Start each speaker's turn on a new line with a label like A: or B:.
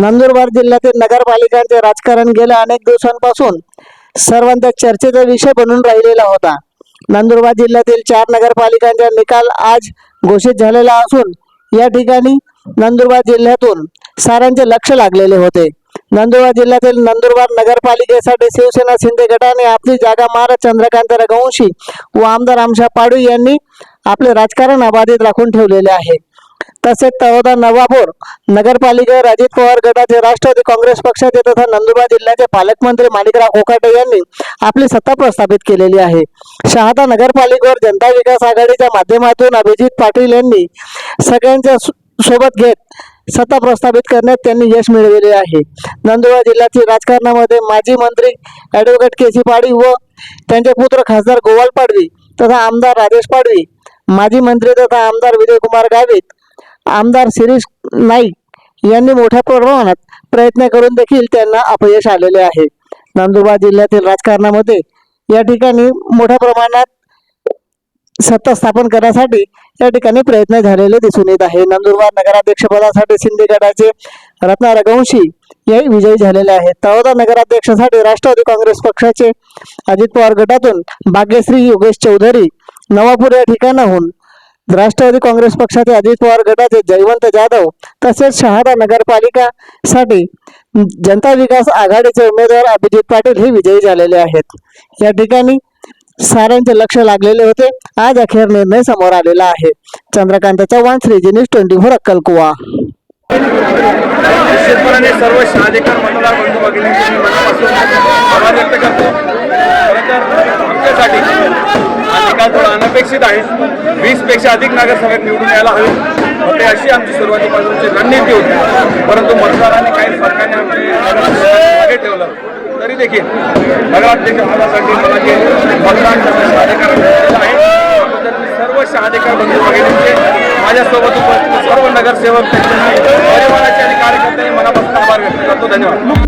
A: नंदुरबार जिल्ह्यातील नगरपालिकांचे राजकारण गेल्या अनेक दिवसांपासून सर्वांच्या चर्चेचा विषय बनून राहिलेला होता. नंदुरबार जिल्ह्यातील चार नगरपालिकांचा निकाल आज घोषित झालेला असून या ठिकाणी नंदुरबार जिल्ह्यातून साऱ्यांचे लक्ष लागलेले होते. नंदुरबार जिल्ह्यातील नंदुरबार नगरपालिकेसाठी शिवसेना शिंदे गटाने आपली जागा महाराज चंद्रकांत रघुवंशी व आमदार आमशा पाडू यांनी आपले राजकारण अबाधित राखून ठेवलेले आहे. तसेच तळोदा नवापूर नगरपालिकेवर राजीत पवार गटाचे राष्ट्रवादी काँग्रेस पक्षाचे तथा नंदुरबार जिल्ह्याचे पालकमंत्री माणिकराव कोकाटे यांनी आपली सत्ता प्रस्थापित केलेली आहे. शहादा नगरपालिकेवर जनता विकास आघाडीच्या माध्यमातून अभिजित पाटील यांनी सगळ्यांच्या सोबत घेत सत्ता प्रस्थापित करण्यात त्यांनी यश मिळवले आहे. नंदुरबार जिल्ह्यातील राजकारणामध्ये माजी मंत्री ॲडव्होकेट के सी पाडवी व त्यांचे पुत्र खासदार गोवाल पाडवी तथा आमदार राजेश पाडवी माजी मंत्री तथा आमदार विजयकुमार गावित आमदार शिरीष नाईक यांनी मोठ्या प्रमाणात प्रयत्न करून देखील त्यांना अपयश आलेले आहे. नंदुरबार जिल्ह्यातील राजकारणामध्ये या ठिकाणी मोठ्या प्रमाणात सत्ता स्थापन करण्यासाठी या ठिकाणी प्रयत्न झालेले दिसून येत आहे. नंदुरबार नगराध्यक्षपदासाठी शिंदे गटाचे रत्ना रघुवंशी याही विजयी झालेले आहेत. तळोदा नगराध्यक्षासाठी राष्ट्रवादी काँग्रेस पक्षाचे अजित पवार गटातून भाग्यश्री योगेश चौधरी नवापूर या ठिकाणाहून राष्ट्रवादी काँग्रेस पक्षाचे अजित पवार गटाचे जयवंत जाधव तसेच शहादा नगरपालिकासाठी जनता विकास आघाडीचे उमेदवार अभिजित पाटील हे विजयी झालेले आहेत. या ठिकाणी साऱ्यांचे लक्ष लागलेले होते. आज अखेर निर्णय समोर आलेला आहे. Chandrakant Chavan Shriji news twenty four अक्कलकुवा.
B: निश्चितपणाने सर्व शहाधिकार मतदार बंधू भगिनींचे मी मनापासून आभार व्यक्त करतो खरं तर आमच्यासाठी हा निकाल थोडा अनपेक्षित आहे. वीसपेक्षा अधिक नगरसभेत निवडून यायला हवे. होते अशी आमची सुरुवातीपासूनची रणनीती होती. परंतु मतदारांनी काही फरकाने आमचे ठेवलं. तरी देखील नगराध्यक्ष पदासाठी मला जे मतदान सर्व शहाधिकार बंधू भगिनींचे माझ्यासोबत उपस्थित सर्व नगरसेवक परिवाराचे आणि कार्यकर्त्यांनी मनापासून आभार व्यक्त करतो. धन्यवाद.